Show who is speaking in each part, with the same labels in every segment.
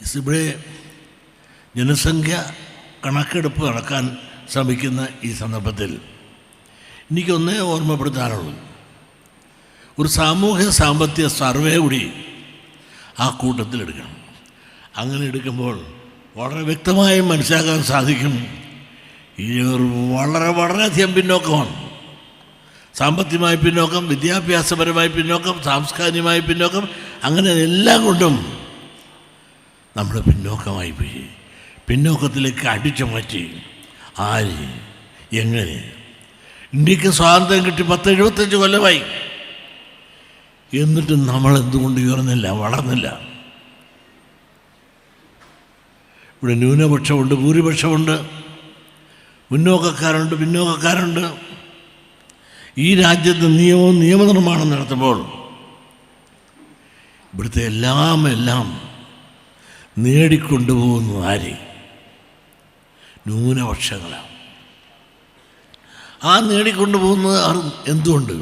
Speaker 1: ഇവിടെ ജനസംഖ്യ കണക്കെടുപ്പ് നടക്കാൻ ശ്രമിക്കുന്ന ഈ സന്ദർഭത്തിൽ എനിക്കൊന്നേ ഓർമ്മപ്പെടുത്താനുള്ളൂ. ഒരു സാമൂഹ്യ സാമ്പത്തിക സർവേ കൂടി ആ കൂട്ടത്തിലെടുക്കണം അങ്ങനെ എടുക്കുമ്പോൾ വളരെ വ്യക്തമായി മനസ്സിലാക്കാൻ സാധിക്കും. ഇവർ വളരെ വളരെയധികം പിന്നോക്കമാണ്. സാമ്പത്തികമായി പിന്നോക്കം വിദ്യാഭ്യാസപരമായി പിന്നോക്കം സാംസ്കാരികമായി പിന്നോക്കം അങ്ങനെ എല്ലാം കൊണ്ടും നമ്മൾ പിന്നോക്കമായി പോയി. പിന്നോക്കത്തിലേക്ക് അടിച്ചു മാറ്റി. ആര്? എങ്ങനെ? ഇന്ത്യയ്ക്ക് സ്വാതന്ത്ര്യം കിട്ടി പത്ത് എഴുപത്തഞ്ച് കൊല്ലമായി. എന്നിട്ടും നമ്മൾ എന്തുകൊണ്ട് ഉയർന്നില്ല വളർന്നില്ല? ഇവിടെ ന്യൂനപക്ഷമുണ്ട് ഭൂരിപക്ഷമുണ്ട്. മുന്നോക്കക്കാരുണ്ട് പിന്നോക്കക്കാരുണ്ട്. ഈ രാജ്യത്ത് നിയമവും നിയമനിർമ്മാണം നടത്തുമ്പോൾ ഇവിടുത്തെ എല്ലാം എല്ലാം നേടിക്കൊണ്ടുപോകുന്നു ആര്? ന്യൂനപക്ഷങ്ങളാണ്. ആ നേടിക്കൊണ്ടുപോകുന്നത് അവർ എന്തുകൊണ്ട്?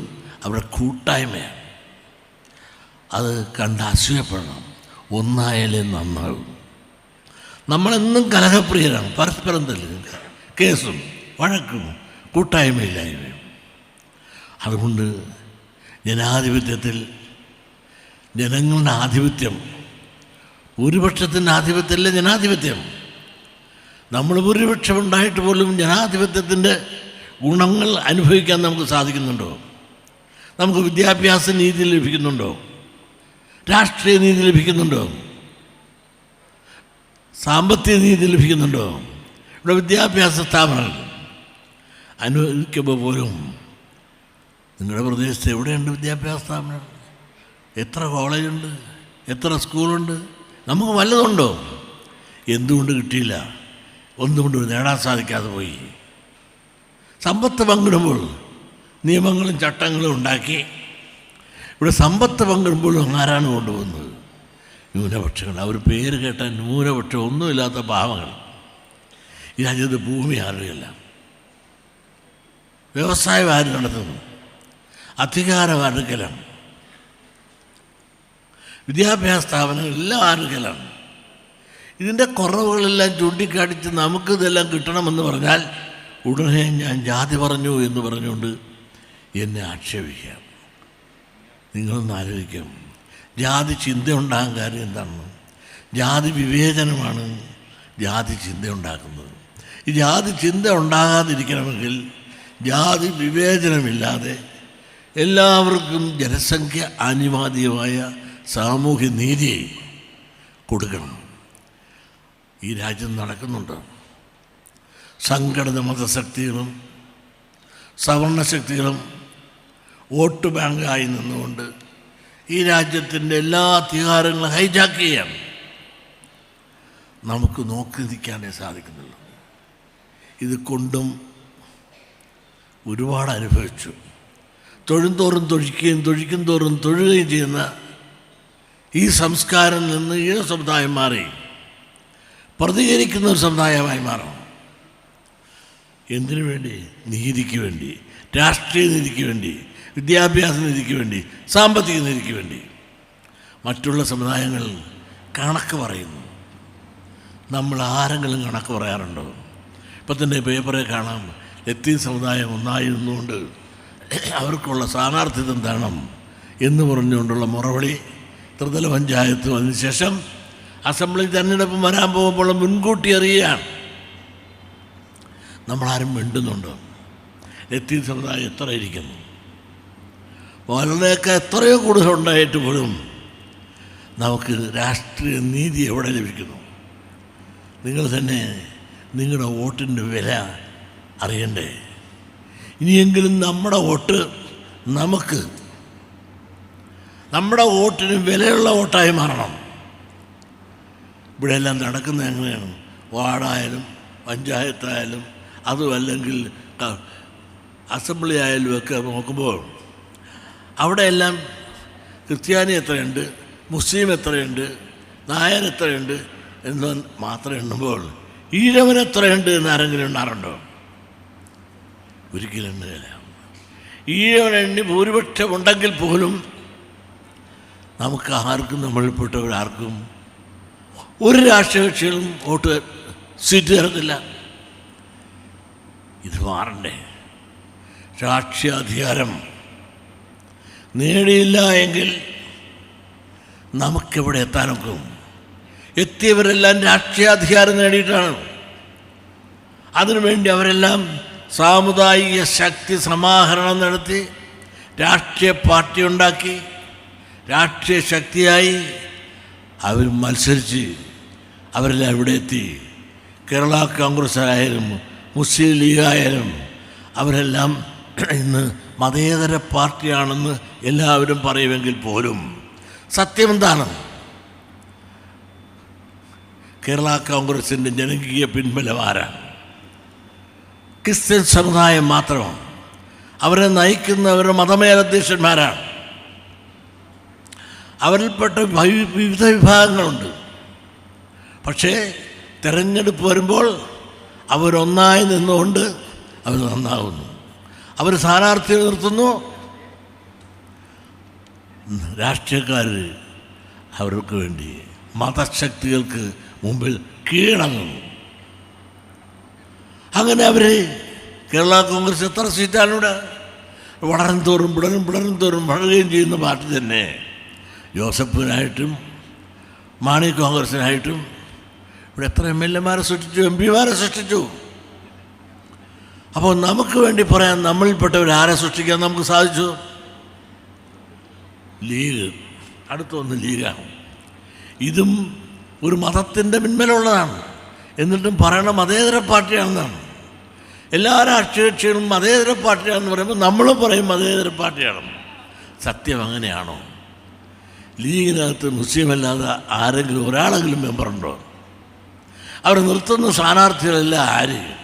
Speaker 1: അവരുടെ കൂട്ടായ്മയാണ്. അത് കണ്ട് അസൂയപ്പെടണം ഒന്നായാലേ നന്നാകും. നമ്മളെന്നും കലഹപ്രിയരാണ്. പരസ്പരം തല്ലും കേസും വഴക്കും കൂട്ടായ്മയില്ലായ്മയും. അതുകൊണ്ട് ജനാധിപത്യത്തിൽ ജനങ്ങളുടെ ആധിപത്യം ഭൂരിപക്ഷത്തിന്റെ ആധിപത്യമല്ല ജനാധിപത്യം? നമ്മൾ ഭൂരിപക്ഷം ഉണ്ടായിട്ട് പോലും ജനാധിപത്യത്തിന്റെ ഗുണങ്ങൾ അനുഭവിക്കാൻ നമുക്ക് സാധിക്കുന്നുണ്ടോ? നമുക്ക് വിദ്യാഭ്യാസ നീതി ലഭിക്കുന്നുണ്ടോ? രാഷ്ട്രീയ നീതി ലഭിക്കുന്നുണ്ടോ? സാമ്പത്തിക നീതി ലഭിക്കുന്നുണ്ടോ? ഇവിടെ വിദ്യാഭ്യാസ സ്ഥാപനങ്ങൾ അനുവദിക്കുമ്പോൾ പോലും നിങ്ങളുടെ പ്രദേശത്ത് എവിടെയുണ്ട് വിദ്യാഭ്യാസ സ്ഥാപനം എത്ര കോളേജുണ്ട്? എത്ര സ്കൂളുണ്ട്? നമുക്ക് വല്ലതുണ്ടോ? എന്തുകൊണ്ട് കിട്ടിയില്ല? ഒന്നുകൊണ്ട് നേടാൻ സാധിക്കാതെ പോയി. സമ്പത്ത് പങ്കിടുമ്പോൾ നിയമങ്ങളും ചട്ടങ്ങളും ഉണ്ടാക്കി ഇവിടെ സമ്പത്ത് പങ്കിടുമ്പോൾ ആരാണ് കൊണ്ടുപോകുന്നത്? ന്യൂനപക്ഷങ്ങൾ. അവർ പേര് കേട്ട ന്യൂനപക്ഷം ഒന്നുമില്ലാത്ത പാവങ്ങൾ. ഈ രാജ്യത്ത് ഭൂമി ആരുകയല്ല വ്യവസായം ആര് നടത്തുന്നു? അധികാരം ആരുകലാണ് വിദ്യാഭ്യാസ സ്ഥാപനങ്ങൾ എല്ലാം ആരുകലാണ് ഇതിന്റെ കുറവുകളെല്ലാം ചൂണ്ടിക്കാണിച്ച് നമുക്കിതെല്ലാം കിട്ടണമെന്ന് പറഞ്ഞാൽ ഉടനെ ഞാൻ ജാതി പറഞ്ഞു എന്ന് പറഞ്ഞുകൊണ്ട് എന്നെ ആക്ഷേപിക്കാം നിങ്ങളൊന്ന് ആലോചിക്കും ജാതി ചിന്ത ഉണ്ടാകാൻ കാര്യം എന്താണ്? ജാതി വിവേചനമാണ് ജാതി ചിന്ത ഉണ്ടാക്കുന്നത് ഈ ജാതി ചിന്ത ഉണ്ടാകാതിരിക്കണമെങ്കിൽ ജാതി വിവേചനമില്ലാതെ എല്ലാവർക്കും ജനസംഖ്യ ആനുപാതികമായ സാമൂഹ്യ നീതി കൊടുക്കണം. ഈ രാജ്യം നടക്കുന്നുണ്ട്. സംഘടിത മതശക്തികളും സവർണശക്തികളും വോട്ട് ബാങ്കായി നിന്നുകൊണ്ട് ഈ രാജ്യത്തിന്റെ എല്ലാ അധികാരങ്ങളും ഹൈജാക്ക് ചെയ്യാൻ നമുക്ക് നോക്കി നിൽക്കാനേ സാധിക്കുന്നുള്ളൂ. ഇത് കൊണ്ടും ഒരുപാട് അനുഭവിച്ചു. തൊഴും തോറും തൊഴിക്കുകയും തൊഴിക്കും തോറും തൊഴുകയും ചെയ്യുന്ന ഈ സംസ്കാരം നിന്ന് ഈ സമുദായം മാറി. പ്രതികരിക്കുന്ന ഒരു സമുദായമായി മാറണം. എന്തിനു വേണ്ടി? നീതിക്ക് വേണ്ടി. രാഷ്ട്രീയ നീതിക്ക് വേണ്ടി. വിദ്യാഭ്യാസ നീതിക്ക് വേണ്ടി. സാമ്പത്തിക നീതിക്ക് വേണ്ടി. മറ്റുള്ള സമുദായങ്ങൾ കണക്ക് പറയുന്നു. നമ്മൾ ആരെങ്കിലും കണക്ക് പറയാറുണ്ടോ? ഇപ്പം തന്നെ പേപ്പറിൽ കാണാം എത്തി സമുദായം ഒന്നായി നിന്നുകൊണ്ട് അവർക്കുള്ള സ്ഥാനാർത്ഥിത്വം തരണം എന്ന് പറഞ്ഞുകൊണ്ടുള്ള മുറവിളി ത്രിതല പഞ്ചായത്തും. അതിനുശേഷം അസംബ്ലി തെരഞ്ഞെടുപ്പ് വരാൻ പോകുമ്പോൾ മുൻകൂട്ടി അറിയുകയാണ്. നമ്മളാരും മിണ്ടുന്നുണ്ടോ? എത്തി സമുദായം എത്ര ഇരിക്കുന്നു? വളരെയൊക്കെ എത്രയോ കൂടുതൽ ഉണ്ടായിട്ട് പോലും നമുക്ക് രാഷ്ട്രീയ നീതി എവിടെ ലഭിക്കുന്നു? നിങ്ങൾ തന്നെ നിങ്ങളുടെ വോട്ടിന്റെ വില അറിയണ്ടേ? ഇനിയെങ്കിലും നമ്മുടെ വോട്ട് നമുക്ക് നമ്മുടെ വോട്ടിന് വിലയുള്ള വോട്ടായി മാറണം. ഇവിടെയെല്ലാം നടക്കുന്നത് എങ്ങനെയാണ്? വാർഡായാലും പഞ്ചായത്തായാലും അതും അല്ലെങ്കിൽ ക- അസംബ്ലി ആയാലും ഒക്കെ നോക്കുമ്പോൾ അവിടെയെല്ലാം ക്രിസ്ത്യാനി എത്രയുണ്ട് മുസ്ലിം എത്രയുണ്ട് നായർ എത്രയുണ്ട് എന്ന് മാത്രം എണ്ണുമ്പോൾ ഈഴവൻ എത്രയുണ്ട് എന്ന് ആരെങ്കിലും എണ്ണാറുണ്ടോ? ഒരിക്കലും എണ്ണുകയില്ല. ഈഴവൻ എണ്ണി ഭൂരിപക്ഷം ഉണ്ടെങ്കിൽ പോലും നമുക്ക് ആർക്കും നമ്മളിൽപ്പെട്ടവർ ആർക്കും ഒരു രാഷ്ട്രീയ കക്ഷികളും വോട്ട് സീറ്റ് തരത്തില്ല ഇത് മാറണ്ടേ? രാഷ്ട്രീയാധികാരം നേടിയില്ല എങ്കിൽ നമുക്കെവിടെ എത്താനൊക്കും എത്തിയവരെല്ലാം രാഷ്ട്രീയാധികാരം നേടിയിട്ടാണ്. അതിനുവേണ്ടി അവരെല്ലാം സാമുദായിക ശക്തി സമാഹരണം നടത്തി രാഷ്ട്രീയ പാർട്ടി ഉണ്ടാക്കി രാഷ്ട്രീയ ശക്തിയായി അവർ മത്സരിച്ച് അവരെല്ലാം ഇവിടെ എത്തി. കേരള കോൺഗ്രസ് ആയാലും മുസ്ലിം ലീഗ് ആയാലും അവരെല്ലാം ഇന്ന് മതേതര പാർട്ടിയാണെന്ന് എല്ലാവരും പറയുമെങ്കിൽ പോലും സത്യം എന്താണ് കേരള കോൺഗ്രസിന്റെ ജനകീയ പിൻബലം ആരാണ് ക്രിസ്ത്യൻ സമുദായം മാത്രമാണ് അവരെ നയിക്കുന്നവരുടെ മതമേലധ്യക്ഷന്മാരാണ്. അവരിൽപ്പെട്ട വിവിധ വിഭാഗങ്ങളുണ്ട്. പക്ഷേ തിരഞ്ഞെടുപ്പ് വരുമ്പോൾ അവരൊന്നായി നിന്നുകൊണ്ട് അവർ നന്നാകുന്നു അവർ സ്ഥാനാർത്ഥിയെ നിർത്തുന്നു. രാഷ്ട്രീയക്കാർ അവർക്ക് വേണ്ടി മതശക്തികൾക്ക് മുമ്പിൽ കീഴടങ്ങുന്നു. അങ്ങനെ അവർ കേരള കോൺഗ്രസ് എത്ര സീറ്റാണ് ഇവിടെ വളരും തോറും പിടരും പിടരും തോറും വളരുകയും ചെയ്യുന്ന പാർട്ടി തന്നെ. ജോസഫിനായിട്ടും മാണി കോൺഗ്രസിനായിട്ടും ഇവിടെ എത്ര എം എൽ എമാരെ സൃഷ്ടിച്ചു എം പിമാരെ സൃഷ്ടിച്ചു. അപ്പോൾ നമുക്ക് വേണ്ടി പറയാൻ നമ്മളിൽപ്പെട്ടവർ ആരെ സൃഷ്ടിക്കാൻ നമുക്ക് സാധിച്ചു? ലീഗ്. അടുത്തൊന്ന് ലീഗാണ്. ഇതും ഒരു മതത്തിന്റെ പിന്മേലുള്ളതാണ് എന്നിട്ടും പറയണ മതേതര പാർട്ടിയാണെന്നാണ്. എല്ലാ രാഷ്ട്രീയ കക്ഷികളും മതേതര പാർട്ടിയാണെന്ന് പറയുമ്പോൾ നമ്മളും പറയും മതേതര പാർട്ടിയാണ്. സത്യം അങ്ങനെയാണോ? ലീഗിനകത്ത് മുസ്ലിം അല്ലാതെ ആരെങ്കിലും ഒരാളെങ്കിലും മെമ്പറുണ്ടോ? അവർ നിർത്തുന്ന സ്ഥാനാർത്ഥികളെല്ലാം ആര്?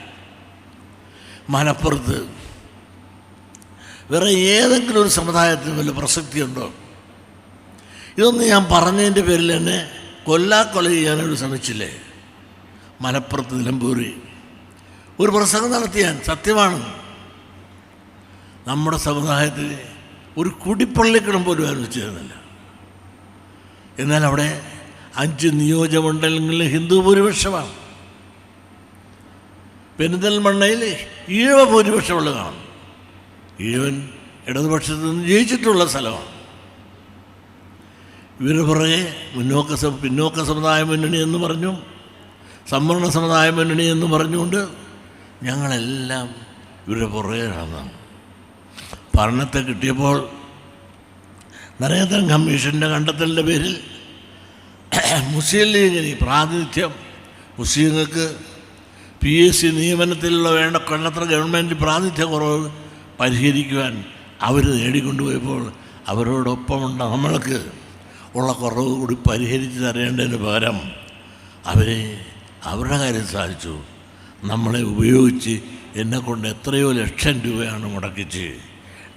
Speaker 1: മലപ്പുറത്ത്. വേറെ ഏതെങ്കിലും ഒരു സമുദായത്തിന് വല്ല പ്രസക്തിയുണ്ടോ? ഇതൊന്നും ഞാൻ പറഞ്ഞതിന്റെ പേരിൽ തന്നെ കൊല്ലാക്കൊല ചെയ്യാനോട് ശ്രമിച്ചില്ലേ? മലപ്പുറത്ത് നിലമ്പൂരി. ഒരു പ്രസംഗം നടത്തിയാൻ സത്യമാണ്. നമ്മുടെ സമുദായത്തിൽ ഒരു കുടിപ്പള്ളിക്കിടം പോലും അനുവദിച്ചിരുന്നില്ല എന്നാൽ അവിടെ അഞ്ച് നിയോജകമണ്ഡലങ്ങളിൽ ഹിന്ദു ഭൂരിപക്ഷമാണ്. പെരിന്തൽമണ്ണയിൽ ഈഴവ ഭൂരിപക്ഷമുള്ളതാണ്. ഈഴവൻ ഇടതുപക്ഷത്ത് നിന്ന് ജയിച്ചിട്ടുള്ള സ്ഥലമാണ്. ഇവരുടെ പുറകെ മുന്നോക്ക പിന്നോക്ക സമുദായ മുന്നണി എന്ന് പറഞ്ഞു സംവരണ സമുദായ മുന്നണി എന്ന് പറഞ്ഞുകൊണ്ട് ഞങ്ങളെല്ലാം ഇവരുടെ പുറകെ നടന്നാണ് ഭരണത്തെ കിട്ടിയപ്പോൾ നരേന്ദ്രൻ കമ്മീഷന്റെ കണ്ടെത്തലിന്റെ പേരിൽ മുസ്ലിം ലീഗിന് പ്രാതിനിധ്യം മുസ്ലിങ്ങൾക്ക് പി എസ് സി നിയമനത്തിലുള്ള വേണ്ട കൊല്ലത്ര ഗവൺമെന്റ് പ്രാതിനിധ്യ കുറവ് പരിഹരിക്കുവാൻ അവർ നേടിക്കൊണ്ടുപോയപ്പോൾ അവരോടൊപ്പമുണ്ട നമ്മൾക്ക് ഉള്ള കുറവ് കൂടി പരിഹരിച്ച് തരേണ്ടതിന് പകരം അവരെ അവരുടെ കാര്യം സാധിച്ചു. നമ്മളെ ഉപയോഗിച്ച് എന്നെക്കൊണ്ട് എത്രയോ ലക്ഷം രൂപയാണ് മുടക്കിച്ച്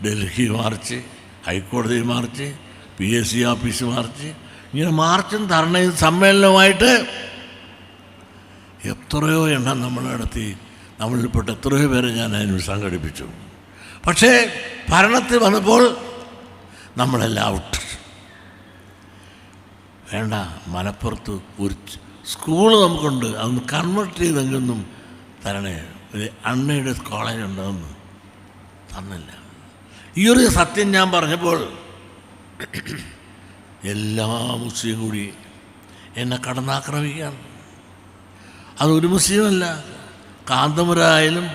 Speaker 1: ഡൽഹി മാർച്ച് ഹൈക്കോടതി march P S C office march ഇങ്ങനെ മാർച്ചും ധർണയും സമ്മേളനവുമായിട്ട് എത്രയോ എണ്ണം നമ്മൾ നടത്തി. നമ്മളിൽപ്പെട്ട എത്രയോ പേരെ ഞാൻ അതിന് സംഘടിപ്പിച്ചു. പക്ഷേ ഭരണത്തിൽ വന്നപ്പോൾ നമ്മളെല്ലാം ഔട്ട് വേണ്ട മലപ്പുറത്ത് ഒരു സ്കൂൾ നമുക്കുണ്ട്. അതൊന്ന് കൺവെർട്ട് ചെയ്തെങ്കിലും തരണേ. ഒരു അണ്ണയുടെ കോളേജ് ഉണ്ടെന്ന് തന്നില്ല. ഈ ഒരു സത്യം ഞാൻ പറഞ്ഞപ്പോൾ എല്ലാ മുസ്ലിം കൂടി എന്നെ കടന്നാക്രമിക്കുകയാണ്. അതൊരു മുസ്ലിമല്ല. കാന്തപുരായാലും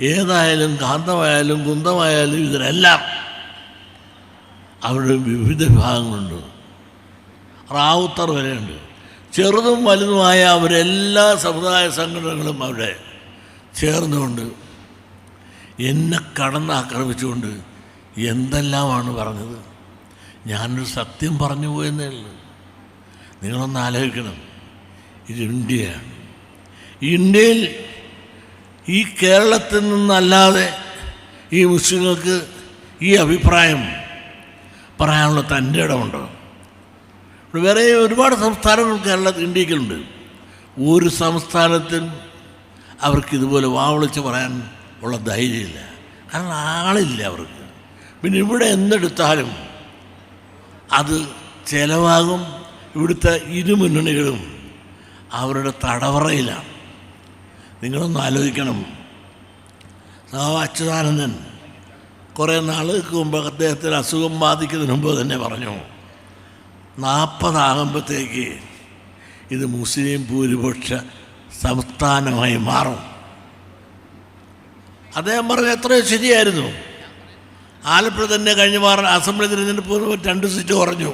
Speaker 1: ഏതായാലും കാന്തമായാലും കുന്തമായാലും ഇതിലെല്ലാം അവരുടെ വിവിധ വിഭാഗങ്ങളുണ്ട്. റാവുത്തർ വരെയുണ്ട്. ചെറുതും വലുതുമായ അവരെല്ലാ സമുദായ സംഘടനകളും അവിടെ ചേർന്നുകൊണ്ട് എന്നെ കടന്നാക്രമിച്ചുകൊണ്ട് എന്തെല്ലാമാണ് പറഞ്ഞത്? ഞാനൊരു സത്യം പറഞ്ഞു പോയെന്നേ ഉള്ളൂ. നിങ്ങളൊന്ന് ആലോചിക്കണം. ഇത് ഇന്ത്യയാണ്. ഇന്ത്യയിൽ ഈ കേരളത്തിൽ നിന്നല്ലാതെ ഈ മുസ്ലിങ്ങൾക്ക് ഈ അഭിപ്രായം പറയാനുള്ള തന്റെ ഇടമുണ്ടോ? ഇവിടെ വേറെ ഒരുപാട് സംസ്ഥാനങ്ങൾ കേരള ഇന്ത്യക്കുണ്ട്. ഒരു സംസ്ഥാനത്തും അവർക്കിതുപോലെ വാവിളിച്ച് പറയാൻ ഉള്ള ധൈര്യമില്ല. കാരണം ആളില്ല അവർക്ക്. പിന്നെ ഇവിടെ എന്തെടുത്താലും അത് ചിലവാകും. ഇവിടുത്തെ ഇരു മുന്നണികളും അവരുടെ തടവറയിലാണ്. നിങ്ങളൊന്ന് ആലോചിക്കണം. സഹോ അച്യുതാനന്ദൻ കുറേ നാൾക്ക് മുമ്പ് അദ്ദേഹത്തിന് അസുഖം ബാധിക്കുന്നതിന് മുമ്പ് തന്നെ പറഞ്ഞു നാൽപ്പതാകുമ്പോഴത്തേക്ക് ഇത് മുസ്ലിം ഭൂരിപക്ഷ സംസ്ഥാനമായി മാറും. അദ്ദേഹം പറഞ്ഞ എത്രയോ ശരിയായിരുന്നു. ആലപ്പുഴ തന്നെ കഴിഞ്ഞ മാറ അസംബ്ലി തിരഞ്ഞെടുപ്പ് രണ്ട് സീറ്റ് കുറഞ്ഞു.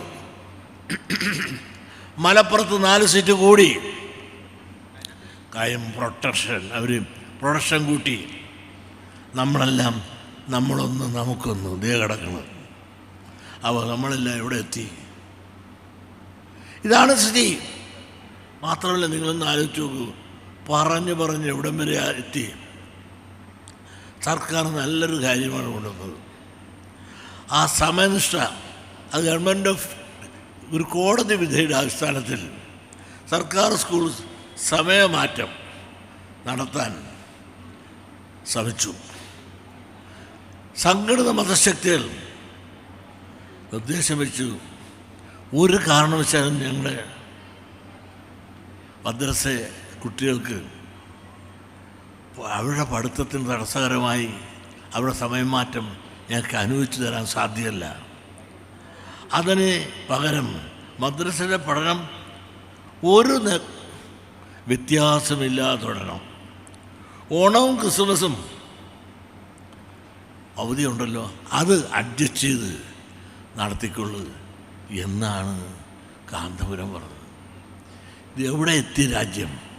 Speaker 1: മലപ്പുറത്ത് നാല് സീറ്റ് കൂടി. കാര്യം പ്രൊട്ടക്ഷൻ അവർ പ്രൊട്ടക്ഷൻ കൂട്ടി. നമ്മളെല്ലാം നമ്മളൊന്ന് നമുക്കൊന്ന് ദേ കിടക്കണം. അപ്പോൾ നമ്മളെല്ലാം എവിടെ എത്തി? ഇതാണ് സ്ഥിതി. മാത്രമല്ല നിങ്ങളൊന്ന് ആലോചിച്ച് നോക്കൂ. പറഞ്ഞ് പറഞ്ഞ് എവിടം വരെ എത്തി? സർക്കാർ നല്ലൊരു കാര്യമാണ് കൊണ്ടുവന്നത് ആ സമയനിഷ്ഠ അത് ഗവൺമെന്റ് ഓഫ് ഒരു കോടതി വിധിയുടെ അടിസ്ഥാനത്തിൽ സർക്കാർ സ്കൂൾ സമയമാറ്റം നടത്താൻ ശ്രമിച്ചു. സംഘടിത മതശക്തികൾ നിർദ്ദേശം വെച്ചു. ഒരു കാരണവശാലും ഞങ്ങളുടെ മദ്രസ കുട്ടികൾക്ക് അവരുടെ പഠിത്തത്തിന് തടസ്സകരമായി അവരുടെ സമയം മാറ്റം ഞങ്ങൾക്ക് അനുവദിച്ചു തരാൻ സാധ്യമല്ല. അതിന് പകരം മദ്രസയുടെ പഠനം ഒരു വ്യത്യാസമില്ലാതെ തുടരണം. ഓണവും ക്രിസ്മസും അവധിയുണ്ടല്ലോ അത് അഡ്ജസ്റ്റ് ചെയ്ത് നടത്തിക്കൊള്ളു എന്നാണ് കാന്തപുരം പറഞ്ഞത്. ഇത് എവിടെ എത്തിയ രാജ്യം?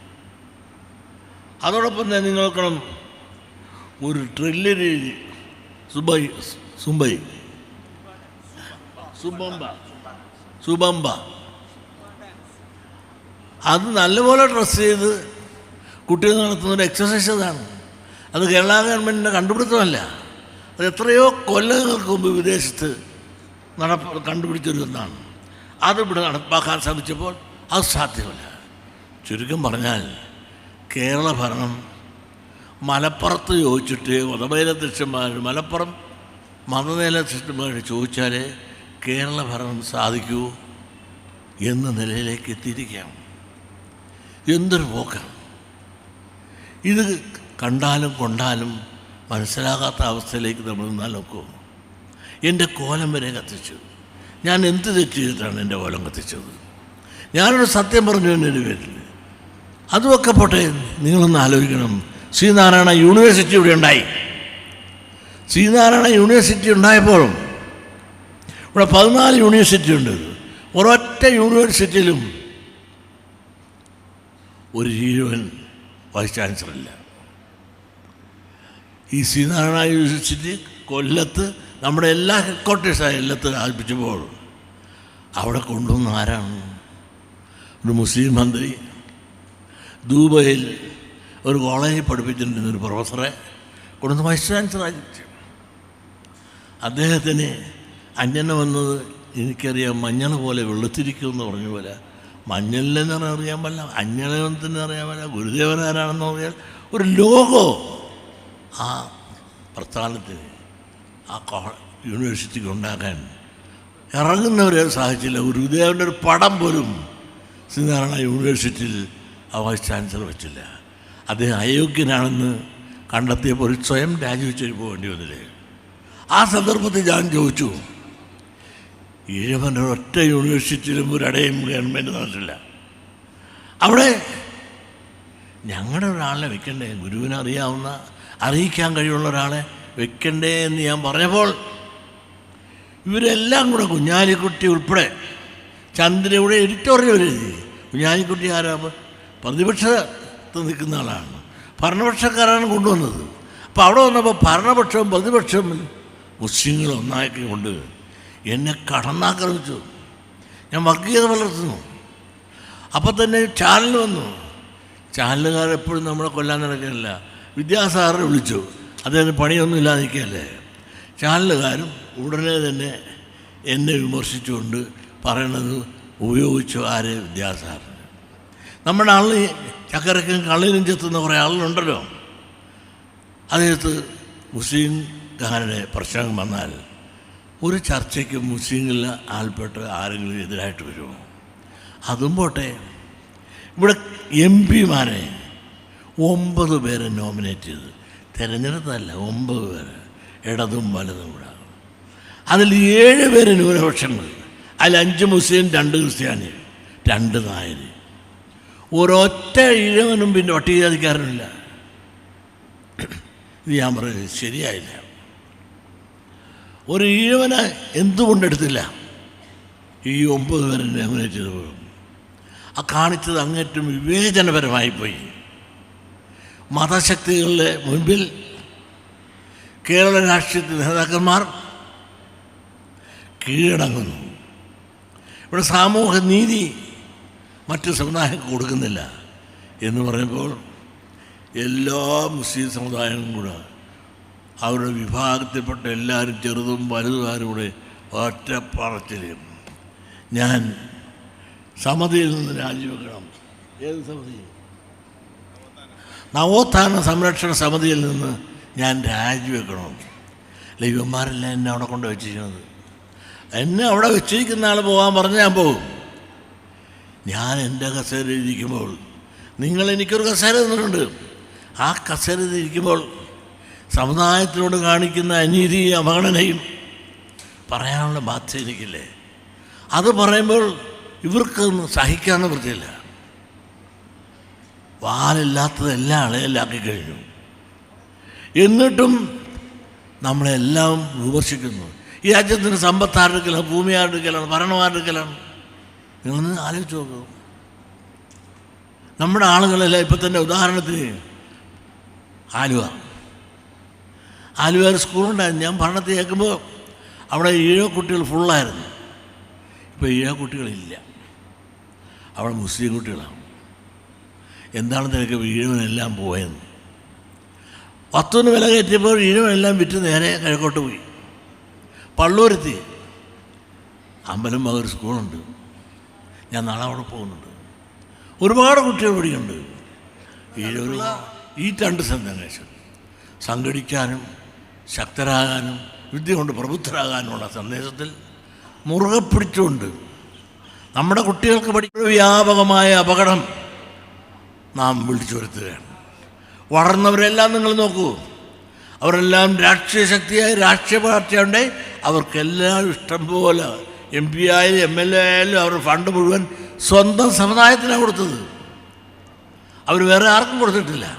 Speaker 1: അതോടൊപ്പം തന്നെ നിങ്ങൾ നോക്കണം ഒരു ട്രില്യന് സുബൈ സുംബൈ. സുബംബ. സുബംബ. അത് നല്ലപോലെ ഡ്രസ്സ് ചെയ്ത് കുട്ടികൾ നടത്തുന്ന ഒരു എക്സസൈസ് അതാണ്. അത് കേരള ഗവൺമെന്റിന്റെ കണ്ടുപിടുത്തമല്ല. അത് എത്രയോ കൊല്ലങ്ങൾക്ക് മുമ്പ് വിദേശത്ത് നടപ്പ് കണ്ടുപിടിച്ചൊരു ഒന്നാണ് അതിവിടെ നടപ്പാക്കാൻ ശ്രമിച്ചപ്പോൾ അത് സാധ്യമല്ല. ചുരുക്കം പറഞ്ഞാൽ കേരള ഭരണം മലപ്പുറത്ത് ചോദിച്ചിട്ട് മതമേലധ്യക്ഷന്മാർ മലപ്പുറം മതമേലധ്യക്ഷന്മാർ ചോദിച്ചാലേ കേരള ഭരണം സാധിക്കൂ എന്ന നിലയിലേക്ക് എത്തിയിരിക്കാം എന്തൊരു പോക്കാണ്. ഇത് കണ്ടാലും കൊണ്ടാലും മനസ്സിലാകാത്ത അവസ്ഥയിലേക്ക് നമ്മൾ നിന്നാൽ നോക്കൂ. എന്റെ കോലം വരെ കത്തിച്ചു. ഞാൻ എന്ത് തെറ്റ് ചെയ്തിട്ടാണ് എന്റെ കോലം കത്തിച്ചത്? ഞാനൊരു സത്യം പറഞ്ഞു എന്റെ പേരിൽ അതുമൊക്കെ പോട്ടെ നിങ്ങളൊന്ന് ആലോചിക്കണം. ശ്രീനാരായണ യൂണിവേഴ്സിറ്റി ഇവിടെ ഉണ്ടായി. ശ്രീനാരായണ യൂണിവേഴ്സിറ്റി ഉണ്ടായപ്പോഴും ഇവിടെ പതിനാല് യൂണിവേഴ്സിറ്റി ഉണ്ട്. ഒരൊറ്റ യൂണിവേഴ്സിറ്റിയിലും ഒരു ജീവൻ വൈസ് ചാൻസലറില്ല. ഈ ശ്രീനാരായണ യൂണിവേഴ്സിറ്റി കൊല്ലത്ത് നമ്മുടെ എല്ലാ ഹെഡ് ഹെഡ്ക്വാർട്ടേഴ്സായ കൊല്ലത്ത് ആൽപ്പിച്ചപ്പോൾ അവിടെ കൊണ്ടുവന്ന ആരാണ്? ഒരു മുസ്ലിം മന്ത്രി ദുബൈയിൽ ഒരു കോളേജിൽ പഠിപ്പിച്ചിരുന്ന ഒരു പ്രൊഫസറെ കൊണ്ടുവന്ന് വൈസ് ചാൻസലറായി അദ്ദേഹത്തിന് അന്യനെ വന്നത് എനിക്കറിയാം മഞ്ഞൾ പോലെ വെളുത്തിരിക്കും എന്ന് പറഞ്ഞ പോലെ. മഞ്ഞളിലെന്ന് അറിയാൻ പറ്റില്ല അഞ്ഞളത്തിന് അറിയാൻ പറ്റില്ല ഗുരുദേവൻ ആരാണെന്ന് പറഞ്ഞാൽ ഒരു ലോകോ. ആ പ്രസ്ഥാനത്തിന് ആ യൂണിവേഴ്സിറ്റിക്ക് ഉണ്ടാക്കാൻ ഇറങ്ങുന്നവരെ സാധിച്ചില്ല. ഗുരുദേവന്റെ ഒരു പടം പോലും ശ്രീനാരായണ യൂണിവേഴ്സിറ്റിയിൽ വൈസ് ചാൻസലർ വെച്ചില്ല. അദ്ദേഹം അയോഗ്യനാണെന്ന് കണ്ടെത്തിയപ്പോൾ സ്വയം രാജിവെച്ചു പോകേണ്ടി വന്നില്ലേ? ആ സന്ദർഭത്തിൽ ഞാൻ ചോദിച്ചു ഈഴവന്റെ ഒറ്റ യൂണിവേഴ്സിറ്റിയിലും ഒരടയും ഗവൺമെന്റ് നടത്തില്ല. അവിടെ ഞങ്ങളുടെ ഒരാളെ വെക്കണ്ടേ? ഗുരുവിനെ അറിയാവുന്ന അറിയിക്കാൻ കഴിവുള്ള ഒരാളെ വെക്കണ്ടേ എന്ന് ഞാൻ പറഞ്ഞപ്പോൾ ഇവരെല്ലാം കൂടെ കുഞ്ഞാലിക്കുട്ടി ഉൾപ്പെടെ ചന്ദ്രയുടെ എഡിറ്റോറിയൽ എഴുതി. കുഞ്ഞാലിക്കുട്ടി ആരാ? പ്രതിപക്ഷത്ത് നിൽക്കുന്ന ആളാണ്. ഭരണപക്ഷക്കാരാണ് കൊണ്ടുവന്നത്. അപ്പോൾ അവിടെ വന്നപ്പോൾ ഭരണപക്ഷവും പ്രതിപക്ഷവും മുസ്ലിങ്ങൾ ഒന്നാക്കി കൊണ്ട് എന്നെ കടന്നാക്രമിച്ചു. ഞാൻ വർഗീയത വളർത്തുന്നു. അപ്പം തന്നെ ചാനൽ വന്നു. ചാനലുകാർ എപ്പോഴും നമ്മളെ കൊല്ലാൻ നടക്കുന്നില്ല വിദ്യാസാറിനെ വിളിച്ചു. അദ്ദേഹത്തിന് പണിയൊന്നും ഇല്ലാതിരിക്കുകയല്ലേ? ചാനലുകാരും ഉടനെ തന്നെ എന്നെ വിമർശിച്ചുകൊണ്ട് പറയണത് ഉപയോഗിച്ചു ആരെ? വിദ്യാസാഗർ. നമ്മുടെ ആളിൽ ചക്കരക്കും കള്ളിനും ചെത്തുന്ന കുറേ ആളുകളുണ്ടല്ലോ. മുസ്ലിം ഖാനിലെ പ്രശ്നം വന്നാൽ ഒരു ചർച്ചയ്ക്ക് മുസ്ലിങ്ങളിൽ ആൾപ്പെട്ട് ആരെങ്കിലും എതിരായിട്ട് വരുമോ? അതും പോട്ടെ. ഇവിടെ എം പിമാരെ ഒമ്പത് പേരെ നോമിനേറ്റ് ചെയ്ത് തിരഞ്ഞെടുത്തല്ല ഒമ്പത് പേര് ഇടതും വലതും കൂടെ. അതിൽ ഏഴ് പേര് ന്യൂനപക്ഷങ്ങൾ. അതിൽ അഞ്ച് മുസ്ലിം രണ്ട് ക്രിസ്ത്യാനി രണ്ട് നായർ ഒരൊറ്റ ഇഴവനും പിന്നെ ഒറ്റജാതിക്കാരനില്ല ഇത് ഞാൻ പറയുന്നത് ശരിയായില്ല. ഒരു ഈഴവനെ എന്തുകൊണ്ടെടുത്തില്ല ഈ ഒമ്പത് പേരെ നോമിനേറ്റ് ചെയ്ത് ആ കാണിച്ചത് അങ്ങേറ്റം വിവേചനപരമായി പോയി. മതശക്തികളുടെ മുൻപിൽ കേരള രാഷ്ട്രീയത്തിലെ നേതാക്കന്മാർ കീഴടങ്ങുന്നു. ഇവിടെ സാമൂഹ്യ നീതി മറ്റ് സമുദായങ്ങൾക്ക് കൊടുക്കുന്നില്ല എന്ന് പറയുമ്പോൾ എല്ലാ മുസ്ലിം സമുദായവും കൂടെ അവരുടെ വിഭാഗത്തിൽപ്പെട്ട എല്ലാവരും ചെറുതും വലുതുകാരും കൂടെ ഒറ്റ പറച്ചിലും. ഞാൻ സമിതിയിൽ നിന്ന് രാജിവെക്കണം. ഏത് സമിതി? നവോത്ഥാന സംരക്ഷണ സമിതിയിൽ നിന്ന് ഞാൻ രാജിവെക്കണം. അല്ല എന്നെ അവിടെ കൊണ്ട് വെച്ചിരിക്കുന്നത്. എന്നെ അവിടെ വെച്ചിരിക്കുന്ന ആൾ പോകാൻ പറഞ്ഞ് ഞാൻ പോകും. ഞാൻ എന്റെ കസേരയിലിരിക്കുമ്പോൾ നിങ്ങൾ എനിക്കൊരു കസേര തന്നിട്ടുണ്ട്. ആ കസേരയിലിരിക്കുമ്പോൾ സമുദായത്തിനോട് കാണിക്കുന്ന അനീതിയും അവഗണനയും പറയാനുള്ള ബാധ്യത എനിക്കില്ലേ? അത് പറയുമ്പോൾ ഇവർക്കൊന്നും സഹിക്കാമെന്ന് വൃത്തിയില്ല വാലില്ലാത്തതെല്ലാം അളയിലാക്കി കഴിഞ്ഞു. എന്നിട്ടും നമ്മളെല്ലാം വിമർശിക്കുന്നു. ഈ രാജ്യത്തിന് സമ്പത്താരുടെ ആരെടുക്കലാണ് ഭൂമി ആരെടുക്കലാണ് ഭരണം ആരെടുക്കലാണ് നിങ്ങളൊന്ന് ആലോചിച്ച് നോക്കൂ. നമ്മുടെ ആളുകളല്ല ഇപ്പം തന്നെ ഉദാഹരണത്തിന് ആലുവ. ആലുവ സ്കൂളുണ്ടായിരുന്നു. ഞാൻ ഭരണത്തിൽ കേൾക്കുമ്പോൾ അവിടെ ഏഴോ കുട്ടികൾ ഫുള്ളായിരുന്നു ഇപ്പോൾ ഏഴോ കുട്ടികളില്ല. അവിടെ മുസ്ലിം കുട്ടികളാണ്. എന്താണ് നിനക്ക് ഈഴവനെല്ലാം പോയെന്ന്? വസ്തുവിന് വില കയറ്റിയപ്പോൾ ഈഴവനെല്ലാം വിറ്റ് നേരെ കിഴക്കോട്ട് പോയി. പള്ളൂരെത്തി. അമ്പലം മകർ സ്കൂളുണ്ട്. ഞാൻ നാളെ അവിടെ പോകുന്നുണ്ട്. ഒരുപാട് കുട്ടികൾ ഇവിടെയുണ്ട്. ഒരു ഈ രണ്ട് സന്ദേശം സംഘടിക്കാനും ശക്തരാകാനും വിദ്യ കൊണ്ട് പ്രബുദ്ധരാകാനുമുള്ള സന്ദേശത്തിൽ മുറുകെ പിടിച്ചുകൊണ്ട് നമ്മുടെ കുട്ടികൾക്ക് പഠിക്കുന്ന വ്യാപകമായ അപകടം നാം വിളിച്ചു വരുത്തുകയാണ്. വളർന്നവരെല്ലാം നിങ്ങൾ നോക്കൂ. അവരെല്ലാം രാഷ്ട്രീയ ശക്തിയായി രാഷ്ട്രീയ പാർട്ടിയുണ്ട് അവർക്കെല്ലാം ഇഷ്ടം പോലെ എം പി ആയാലും എം എൽ എ ആയാലും അവർ ഫണ്ട് മുഴുവൻ സ്വന്തം സമുദായത്തിനാണ് കൊടുത്തത്. അവർ വേറെ ആർക്കും കൊടുത്തിട്ടില്ല.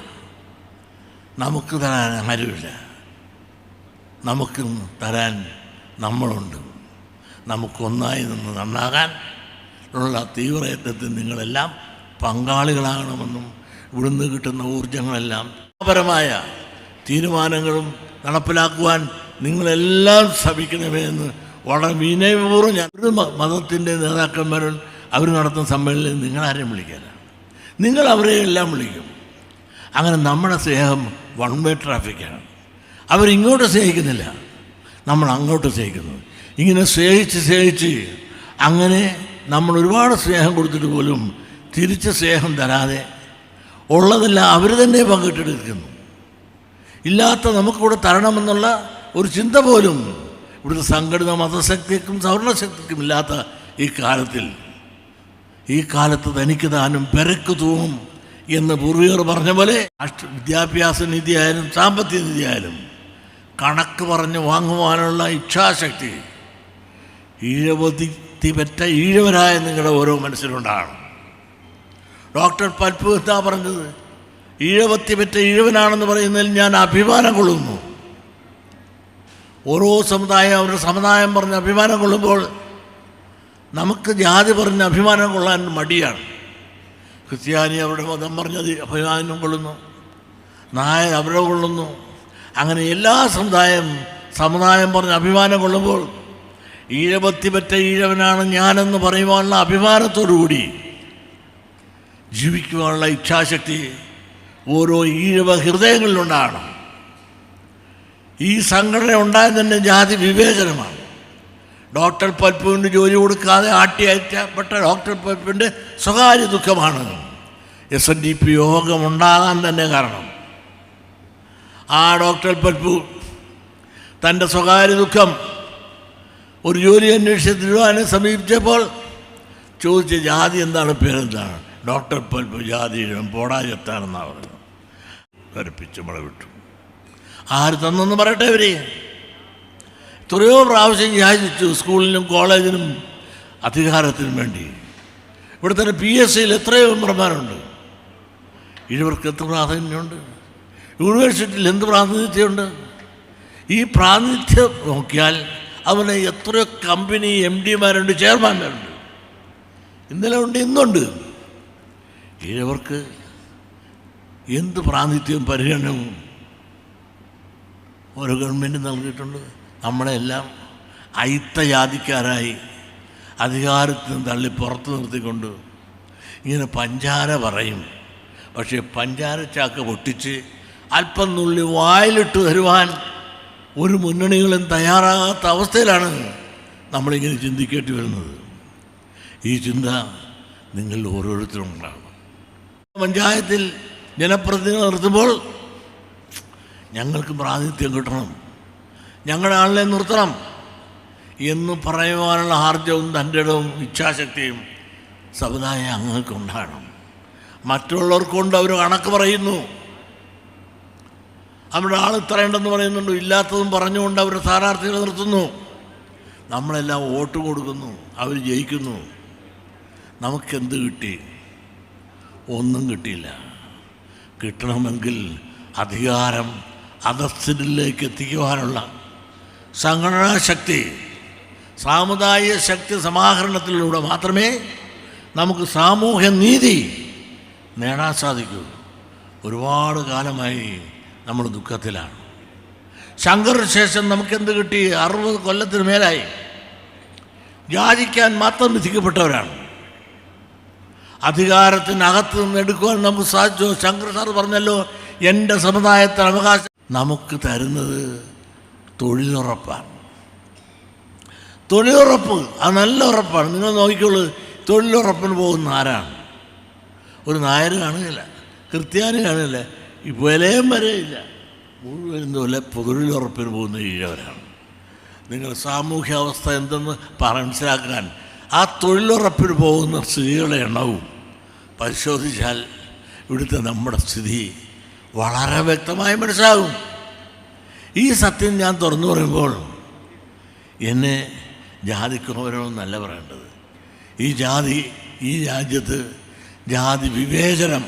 Speaker 1: നമുക്ക് തരാൻ ആരുമില്ല. നമുക്ക് തരാൻ നമ്മളുണ്ട്. നമുക്കൊന്നായി നിന്ന് നന്നാകാൻ ഉള്ള തീവ്രയത്നത്തിൽ നിങ്ങളെല്ലാം പങ്കാളികളാകണമെന്നും ഇവിടുന്ന് കിട്ടുന്ന ഊർജങ്ങളെല്ലാം പരമായ തീരുമാനങ്ങളും നടപ്പിലാക്കുവാൻ നിങ്ങളെല്ലാം ശ്രമിക്കണമേ എന്ന് വളരെ വിനയപൂർവം ഞാൻ ഒരു മതത്തിന്റെ നേതാക്കന്മാരും അവർ നടത്തുന്ന സമ്മേളനം നിങ്ങളാരെയും വിളിക്കാനാണ് നിങ്ങൾ അവരെ എല്ലാം വിളിക്കും. അങ്ങനെ നമ്മുടെ സ്നേഹം വൺ വേ ട്രാഫിക്കാണ് അവരിങ്ങോട്ട് സ്നേഹിക്കുന്നില്ല. നമ്മൾ അങ്ങോട്ട് സ്നേഹിക്കുന്നു. ഇങ്ങനെ സ്നേഹിച്ച് സ്നേഹിച്ച് അങ്ങനെ നമ്മൾ ഒരുപാട് സ്നേഹം കൊടുത്തിട്ട് പോലും തിരിച്ച് സ്നേഹം തരാതെ ഉള്ളതല്ല അവർ തന്നെ പങ്കിട്ടെടുക്കുന്നു. ഇല്ലാത്ത നമുക്കിവിടെ തരണമെന്നുള്ള ഒരു ചിന്ത പോലും ഇവിടുത്തെ സംഘടിത മതശക്തിക്കും സവർണശക്തിക്കും ഇല്ലാത്ത ഈ കാലത്തിൽ ഈ കാലത്ത് തനിക്ക് താനും പെരക്ക് തൂങ്ങും എന്ന് പൂർവികർ പറഞ്ഞ പോലെ വിദ്യാഭ്യാസ നിധിയായാലും സാമ്പത്തിക നിധിയായാലും കണക്ക് പറഞ്ഞ് വാങ്ങുവാനുള്ള ഇച്ഛാശക്തി ഈഴവതി പറ്റ ഈഴവരായ നിങ്ങളുടെ ഓരോ മനസ്സിലുണ്ടാണ് ഡോക്ടർ പൽപ്പു എന്താ പറഞ്ഞത് ഈഴവത്തി പറ്റ ഈഴവനാണെന്ന് പറയുന്നതിൽ ഞാൻ അഭിമാനം കൊള്ളുന്നു. ഓരോ സമുദായം അവരുടെ സമുദായം പറഞ്ഞ് അഭിമാനം കൊള്ളുമ്പോൾ നമുക്ക് ജാതി പറഞ്ഞ് അഭിമാനം കൊള്ളാൻ മടിയാണ്. ക്രിസ്ത്യാനി അവരുടെ മതം പറഞ്ഞത് അഭിമാനം കൊള്ളുന്നു. നായർ അവരെ കൊള്ളുന്നു. അങ്ങനെ എല്ലാ സമുദായം സമുദായം പറഞ്ഞ് അഭിമാനം കൊള്ളുമ്പോൾ ഈഴപത്തി പറ്റ ഈഴവനാണ് ഞാനെന്ന് പറയുവാനുള്ള അഭിമാനത്തോടുകൂടി ജീവിക്കുവാനുള്ള ഇച്ഛാശക്തി ഓരോ ഈഴവ ഹൃദയങ്ങളിലുണ്ടാകണം. ഈ സംഘടന ഉണ്ടായത് തന്നെ ജാതി വിവേചനമാണ്. ഡോക്ടർ പൽപ്പുവിന് ജോലി കൊടുക്കാതെ ആട്ടി അയക്കപ്പെട്ട ഡോക്ടർ പൽപ്പുവിന്റെ സ്വകാര്യ ദുഃഖമാണ്. എസ് എൻ ഡി പി യോഗമുണ്ടാകാൻ തന്നെ കാരണം. ആ ഡോക്ടർ പൽപ്പു തന്റെ സ്വകാര്യ ദുഃഖം ഒരു ജോലി അന്വേഷിച്ച് തിരുവാനെ സമീപിച്ചപ്പോൾ ചോദിച്ച ജാതി എന്താണ് പേരെന്താണ്? ഡോക്ടർ പൽപ്പു ജാതി പോടാ ചെത്താനെന്നാണ് പറഞ്ഞത് കരുപ്പിച്ച് മുളവിട്ടു വിട്ടു. ആര് തന്നെന്ന് പറയട്ടെ ഇവർ. എത്രയോ പ്രാവശ്യം യാചിച്ചു സ്കൂളിനും കോളേജിനും അധികാരത്തിനും വേണ്ടി. ഇവിടെ തന്നെ പി എസ് സിയിൽ എത്രയോ മെമ്പർമാരുണ്ട്. ഇവർക്ക് എത്ര പ്രാധാന്യമുണ്ട്? യൂണിവേഴ്സിറ്റിയിൽ എന്ത് പ്രാതിനിധ്യമുണ്ട്? ഈ പ്രാതിനിധ്യം നോക്കിയാൽ അവന് എത്രയോ കമ്പനി എം ഡിമാരുണ്ട് ചെയർമാൻമാരുണ്ട് ഇന്നലെ ഉണ്ട് ഇന്നുണ്ട്. ഇവർക്ക് എന്ത് പ്രാതിനിധ്യവും പരിഗണനവും ഓരോ ഗവൺമെന്റ് നൽകിയിട്ടുണ്ട്. നമ്മളെല്ലാം അയിത്തജാതിക്കാരായി അധികാരത്തിൽ നിന്ന് തള്ളി പുറത്ത് നിർത്തിക്കൊണ്ട് ഇങ്ങനെ പഞ്ചാര പറയും. പക്ഷേ പഞ്ചാര ചാക്ക് പൊട്ടിച്ച് അല്പം നുള്ളി വായിലിട്ട് തരുവാൻ ഒരു മുന്നണികളും തയ്യാറാകാത്ത അവസ്ഥയിലാണ് നമ്മളിങ്ങനെ ചിന്തിക്കേണ്ടി വരുന്നത്. ഈ ചിന്ത നിങ്ങൾ ഓരോരുത്തരും ഉണ്ടാകണം. പഞ്ചായത്തിൽ ജനപ്രതിനിധികൾ നിർത്തുമ്പോൾ ഞങ്ങൾക്ക് പ്രാതിനിധ്യം കിട്ടണം. ഞങ്ങളുടെ ആളിനെ നിർത്തണം. എന്ന് പറയുവാനുള്ള ആർജവും തന്റെ ഇടവും ഇച്ഛാശക്തിയും സമുദായം അങ്ങൾക്കുണ്ടാകണം മറ്റുള്ളവർക്കൊണ്ട് അവർ കണക്ക് പറയുന്നു. അവരുടെ ആൾ ഇത്രയുണ്ടെന്ന് പറയുന്നുണ്ട് ഇല്ലാത്തതും പറഞ്ഞുകൊണ്ട് അവർ സ്ഥാനാർത്ഥികളെ നിർത്തുന്നു. നമ്മളെല്ലാം വോട്ട് കൊടുക്കുന്നു അവർ ജയിക്കുന്നു. നമുക്കെന്ത് കിട്ടി? ഒന്നും കിട്ടിയില്ല. കിട്ടണമെങ്കിൽ അധികാരം അധസ്ഥിതിലേക്ക് എത്തിക്കുവാനുള്ള സംഘടനാ ശക്തി സാമുദായിക ശക്തി സമാഹരണത്തിലൂടെ മാത്രമേ നമുക്ക് സാമൂഹ്യ നീതി നേടാൻ സാധിക്കൂ. ഒരുപാട് കാലമായി നമ്മൾ ദുഃഖത്തിലാണ്. ശങ്കറിന് ശേഷം നമുക്കെന്ത് കിട്ടി? അറുപത് കൊല്ലത്തിന് മേലായി. ജാതിക്കാൻ മാത്രം വിധിക്കപ്പെട്ടവരാണ്. അധികാരത്തിനകത്ത് നിന്ന് എടുക്കുവാൻ നമുക്ക് സാധിച്ചു? ശങ്കർ സാർ പറഞ്ഞല്ലോ എന്റെ സമുദായത്തിന് അവകാശം നമുക്ക് തരുന്നത് തൊഴിലുറപ്പാണ്. തൊഴിലുറപ്പ് അത് നല്ല ഉറപ്പാണ്. നിങ്ങൾ നോക്കിക്കോളൂ തൊഴിലുറപ്പിന് പോകുന്ന ആരാണ്? ഒരു നായർ കാണുകയില്ല ക്രിസ്ത്യാനി കാണുകയില്ല വിലയും വരെയില്ല മുഴുവൻ പോലെ തൊഴിലുറപ്പിന് പോകുന്ന ഈഴവരാണ് നിങ്ങൾ സാമൂഹ്യാവസ്ഥ എന്തെന്ന് പറ- മനസ്സിലാക്കാൻ. ആ തൊഴിലുറപ്പിന് പോകുന്ന സ്ത്രീകളുടെ എണ്ണവും പരിശോധിച്ചാൽ ഇവിടുത്തെ നമ്മുടെ സ്ഥിതി വളരെ വ്യക്തമായി മനസ്സിലാകും. ഈ സത്യം ഞാൻ തുറന്നു പറയുമ്പോൾ എന്നെ ജാതിക്കുന്നവരോന്നല്ല പറയേണ്ടത്. ഈ ജാതി ഈ രാജ്യത്ത് ജാതി വിവേചനം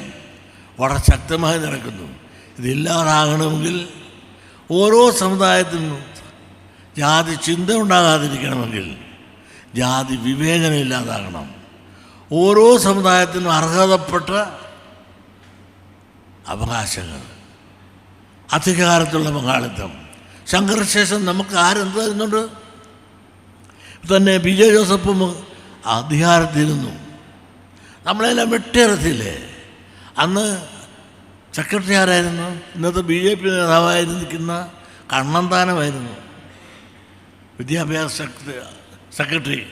Speaker 1: വളരെ ശക്തമായി നടക്കുന്നു. ഇതില്ലാതാകണമെങ്കിൽ ഓരോ സമുദായത്തിനും ജാതി ചിന്ത ഉണ്ടാകാതിരിക്കണമെങ്കിൽ ജാതി വിവേചനം ഇല്ലാതാകണം. ഓരോ സമുദായത്തിനും അർഹതപ്പെട്ട അവകാശങ്ങൾ. അധികാരത്തിലുള്ള പങ്കാളിത്തം. ശങ്കരശേഷം നമുക്ക് ആരെന്ത് തരുന്നുണ്ട്? തന്നെ പി ജെ ജോസഫും അധികാരത്തിരുന്നു നമ്മളെല്ലാം വെട്ടിയിറത്തില്ലേ അന്ന് സെക്രട്ടറി ആരായിരുന്നു ഇന്നത്തെ ബി ജെ പി നേതാവായിരിക്കുന്ന കണ്ണന്താനമായിരുന്നു. വിദ്യാഭ്യാസ സെക്രട്ടറി.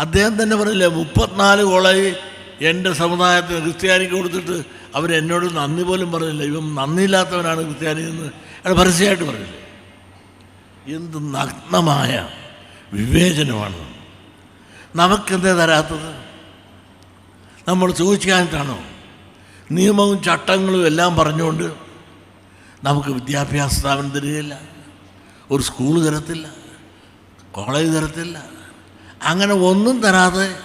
Speaker 1: അദ്ദേഹം തന്നെ പറഞ്ഞില്ലേ മുപ്പത്തിനാല് കോളേജ് എന്റെ സമുദായത്തിന് ക്രിസ്ത്യാനിക്ക് കൊടുത്തിട്ട് അവരെന്നോട് നന്ദി പോലും പറഞ്ഞില്ല. ഇവൻ നന്ദിയില്ലാത്തവനാണ് ക്രിസ്ത്യാനി എന്ന് അയാൾ പരസ്യമായിട്ട് പറഞ്ഞില്ല. എന്ത് നഗ്നമായ വിവേചനമാണ്. നമുക്കെന്തേ തരാത്തത്? നമ്മൾ ചോദിക്കാനായിട്ടാണോ നിയമവും ചട്ടങ്ങളും എല്ലാം പറഞ്ഞുകൊണ്ട് നമുക്ക് വിദ്യാഭ്യാസ സ്ഥാപനം തരികയില്ല. ഒരു സ്കൂൾ തരത്തില്ല. കോളേജ് തരത്തില്ല. അങ്ങനെ ഒന്നും തരാതെ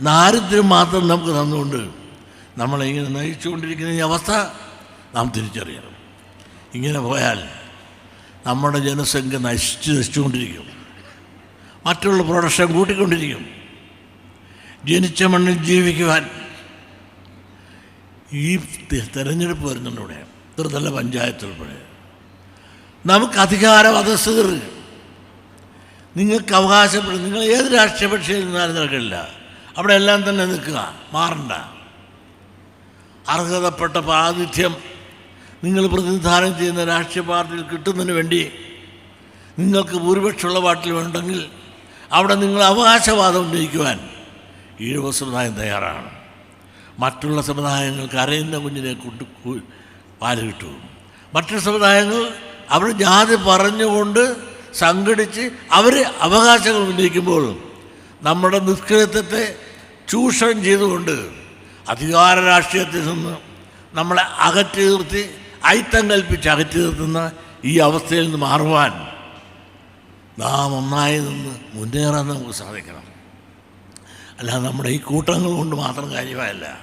Speaker 1: ദാരിദ്ര്യം മാത്രം നമുക്ക് തന്നുകൊണ്ട് നമ്മളിങ്ങനെ നയിച്ചുകൊണ്ടിരിക്കുന്ന ഈ അവസ്ഥ നാം തിരിച്ചറിയണം. ഇങ്ങനെ പോയാൽ നമ്മുടെ ജനസംഖ്യ നശിച്ച് നശിച്ചുകൊണ്ടിരിക്കും. മറ്റുള്ള പ്രൊഡക്ഷൻ കൂട്ടിക്കൊണ്ടിരിക്കും. ജനിച്ച മണ്ണിൽ ജീവിക്കുവാൻ. ഈ തെരഞ്ഞെടുപ്പ് വരുന്നുണ്ട് ഇവിടെ ത്രിതല പഞ്ചായത്ത് ഉൾപ്പെടെ നമുക്ക് അധികാരം അധസ്ഥിതർ നിങ്ങൾക്ക് അവകാശപ്പെടും നിങ്ങൾ ഏത് രാഷ്ട്രീയ കക്ഷിയിൽ നിന്നാലും നിൽക്കില്ല അവിടെ എല്ലാം തന്നെ നിൽക്കുക മാറണ്ട. അർഹതപ്പെട്ട പ്രാതിഥ്യം നിങ്ങൾ പ്രതിനിധാനം ചെയ്യുന്ന രാഷ്ട്രീയ പാർട്ടിയിൽ കിട്ടുന്നതിന് വേണ്ടി നിങ്ങൾക്ക് ഭൂരിപക്ഷമുള്ള പാർട്ടിയിൽ വേണ്ടെങ്കിൽ അവിടെ നിങ്ങൾ അവകാശവാദം ഉന്നയിക്കുവാൻ ഈഴവ സമുദായം തയ്യാറാണ്. മറ്റുള്ള സമുദായങ്ങൾക്ക് അറിയുന്ന കുഞ്ഞിനെ കൊണ്ട് പാൽ കിട്ടും. മറ്റു സമുദായങ്ങൾ അവർ ജാതി പറഞ്ഞുകൊണ്ട് സംഘടിച്ച് അവർ അവകാശങ്ങൾ ഉന്നയിക്കുമ്പോൾ നമ്മുടെ നിഷ്ക്രിയത്വത്തെ ചൂഷണം ചെയ്തുകൊണ്ട് അധികാര രാഷ്ട്രീയത്തിൽ നിന്ന് നമ്മളെ അകറ്റി നിർത്തി അയിത്തം കൽപ്പിച്ച് അകറ്റി നിർത്തുന്ന ഈ അവസ്ഥയിൽ നിന്ന് മാറുവാൻ നാം ഒന്നായി നിന്ന് മുന്നേറാൻ നമുക്ക് സാധിക്കണം. അല്ലാതെ നമ്മുടെ ഈ കൂട്ടങ്ങൾ കൊണ്ട് മാത്രം കാര്യമായില്ല.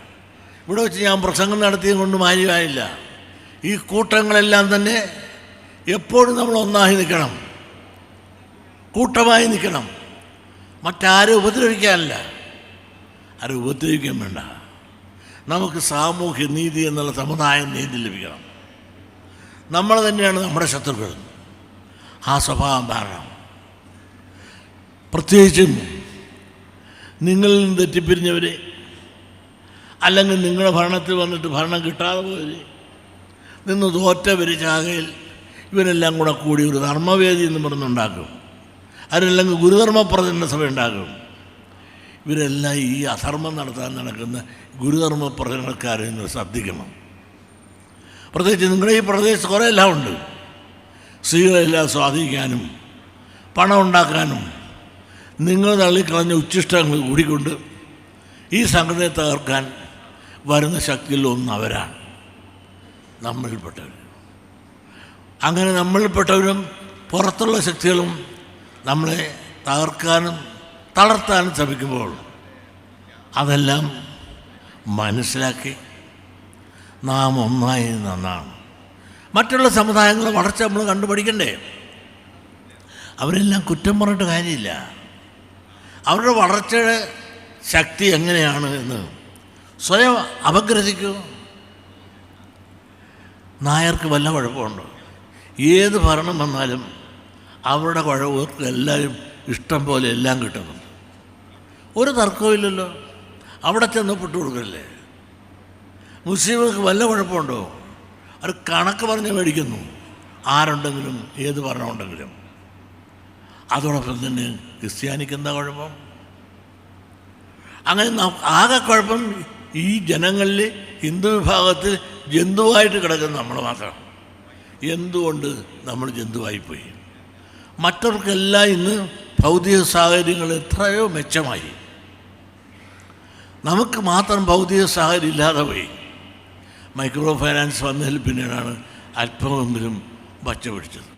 Speaker 1: ഇവിടെ വെച്ച് ഞാൻ പ്രസംഗം നടത്തിയത് കൊണ്ട് കാര്യമായില്ല. ഈ കൂട്ടങ്ങളെല്ലാം തന്നെ എപ്പോഴും നമ്മൾ ഒന്നായി നിൽക്കണം. കൂട്ടമായി നിൽക്കണം. മറ്റാരും ഉപദ്രവിക്കാനല്ല. ആരും ഉപദ്രവിക്കാൻ വേണ്ട. നമുക്ക് സാമൂഹ്യ നീതി എന്നുള്ള സമുദായ നീതി ലഭിക്കണം. നമ്മൾ തന്നെയാണ് നമ്മുടെ ശത്രുക്കൾ. ആ സ്വഭാവം ധാരണം പ്രത്യേകിച്ചും നിങ്ങളിൽ നിന്ന് തെറ്റിപ്പിരിഞ്ഞവരെ അല്ലെങ്കിൽ നിങ്ങളുടെ ഭരണത്തിൽ വന്നിട്ട് ഭരണം കിട്ടാതെ പോയവർ നിന്ന് തോറ്റവർ ചാകയിൽ ഇവരെല്ലാം കൂടെ കൂടി ഒരു ധർമ്മവേദി എന്ന് പറഞ്ഞുണ്ടാക്കും അതിനല്ലെങ്കിൽ ഗുരുധർമ്മ പ്രചരണ സഭ ഉണ്ടാക്കും. ഇവരെല്ലാം ഈ അധർമ്മം നടത്താൻ നടക്കുന്ന ഗുരുധർമ്മ പ്രചരണക്കാരിൽ നിന്ന് ശ്രദ്ധിക്കണം. പ്രത്യേകിച്ച് നിങ്ങളുടെ ഈ പ്രദേശത്ത് കുറേ എല്ലാം ഉണ്ട്. സ്ത്രീകളെല്ലാം സ്വാധീനിക്കാനും പണം ഉണ്ടാക്കാനും നിങ്ങൾ തള്ളിക്കളഞ്ഞ ഉച്ഛിഷ്ടങ്ങൾ കൂടിക്കൊണ്ട് ഈ സംഘടനയെ തകർക്കാൻ വരുന്ന ശക്തിയിൽ ഒന്ന് അവരാണ്. നമ്മളിൽപ്പെട്ടവർ. അങ്ങനെ നമ്മളിൽപ്പെട്ടവരും പുറത്തുള്ള ശക്തികളും നമ്മളെ തകർക്കാനും തളർത്താനും ശ്രമിക്കുമ്പോൾ അതെല്ലാം മനസ്സിലാക്കി നാം ഒന്നായി നന്നാണ്. മറ്റുള്ള സമുദായങ്ങളെ വളർച്ച നമ്മൾ കണ്ടുപഠിക്കണ്ടേ? അവരെല്ലാം കുറ്റം പറഞ്ഞിട്ട് കാര്യമില്ല. അവരുടെ വളർച്ചയുടെ ശക്തി എങ്ങനെയാണ് എന്ന് സ്വയം അപഗ്രഥിക്കൂ. നായർക്ക് വല്ല കുഴപ്പമുണ്ടോ? ഏത് ഭരണം വന്നാലും അവരുടെ കുഴവർക്ക് എല്ലാവരും ഇഷ്ടം പോലെ എല്ലാം കിട്ടുന്നുണ്ട് ഒരു തർക്കമില്ലല്ലോ അവിടെ ചെന്ന് പെട്ടു കൊടുക്കല്ലേ മുസ്ലിമുകൾക്ക് വല്ല കുഴപ്പമുണ്ടോ? അവർ കണക്ക് പറഞ്ഞ് മേടിക്കുന്നു. ആരുണ്ടെങ്കിലും ഏത് ഭരണമുണ്ടെങ്കിലും. അതോടൊപ്പം തന്നെ ക്രിസ്ത്യാനിക്ക് എന്താ കുഴപ്പം? അങ്ങനെ ആകെ കുഴപ്പം ഈ ജനങ്ങളിൽ ഹിന്ദു വിഭാഗത്തിൽ ജന്തുവായിട്ട് കിടക്കുന്ന നമ്മൾ മാത്രം. എന്തുകൊണ്ട് നമ്മൾ ജന്തുവായിപ്പോയി? മറ്റവർക്കെല്ലാം ഇന്ന് ഭൗതിക സാഹചര്യങ്ങൾ എത്രയോ മെച്ചമായി. നമുക്ക് മാത്രം ഭൗതിക സാഹചര്യം ഇല്ലാതെ പോയി. മൈക്രോ ഫൈനാൻസ് വന്നതിൽ പിന്നീടാണ് അല്പമെങ്കിലും പച്ച പിടിച്ചത്.